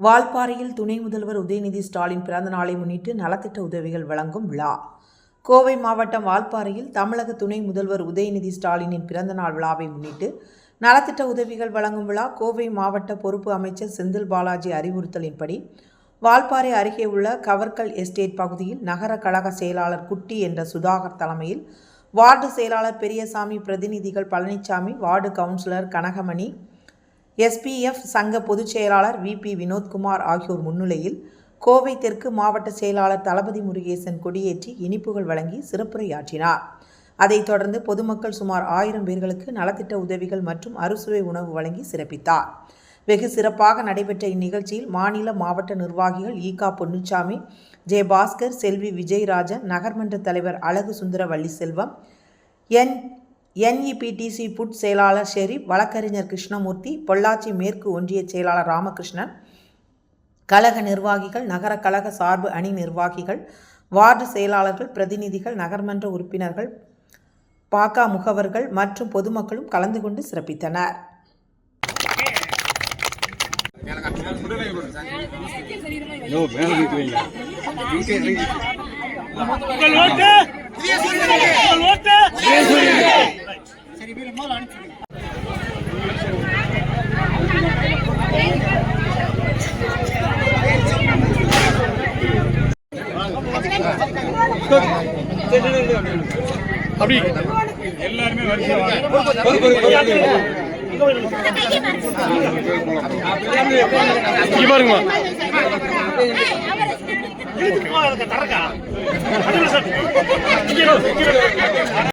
வால்பாறையில் துணை முதல்வர் உதயநிதி ஸ்டாலின் பிறந்த நாளை முன்னிட்டு நலத்திட்ட உதவிகள் வழங்கும் விழா. கோவை மாவட்டம் வால்பாறையில் தமிழக துணை முதல்வர் உதயநிதி ஸ்டாலினின் பிறந்தநாள் விழாவை முன்னிட்டு நலத்திட்ட உதவிகள் வழங்கும் விழா கோவை மாவட்ட பொறுப்பு அமைச்சர் செந்தில் பாலாஜி அறிவுறுத்தலின்படி வால்பாறை அருகே உள்ள கவர்கல் எஸ்டேட் பகுதியில் நகர கழக செயலாளர் குட்டி என்ற சுதாகர் தலைமையில் வார்டு செயலாளர் பெரியசாமி பிரதிநிதிகள் Palanisamy ward councillor Kanakamani SPF சங்க பொதுச் செயலாளர் விபி வினோத்குமார் ஆகியோர் முன்னிலையில் கோவை தெற்கு மாவட்ட செயலாளர் தளபதி முருகேசன் கொடியேற்றி இனிப்புகள் வழங்கி சிறப்புரையாற்றினார். அதைத் தொடர்ந்து பொதுமக்கள் சுமார் ஆயிரம் பேர்களுக்கு நலத்திட்ட உதவிகள் மற்றும் அறுசுவை உணவு வழங்கி சிறப்பித்தார். வெகு சிறப்பாக நடைபெற்ற இந்நிகழ்ச்சியில் மாநில மாவட்ட நிர்வாகிகள் ஈகா பொன்னுச்சாமி ஜெயபாஸ்கர் செல்வி விஜயராஜன் நகர்மன்ற தலைவர் அழகு சுந்தர வள்ளி செல்வம் என் என்இபிடிசி புட் செயலாளர் ஷெரீப் வழக்கறிஞர் கிருஷ்ணமூர்த்தி பொள்ளாச்சி மேற்கு ஒன்றிய செயலாளர் ராமகிருஷ்ணன் கழக நிர்வாகிகள் நகர கழக சார்பு அணி நிர்வாகிகள் வார்டு செயலாளர்கள் பிரதிநிதிகள் நகர்மன்ற உறுப்பினர்கள் பாக்கா முகவர்கள் மற்றும் பொதுமக்களும் கலந்து கொண்டு சிறப்பித்தனர். உங்கள் ஓட்டு! அப்படி எல்லாருமே பாருங்கம்மா தரக்கா.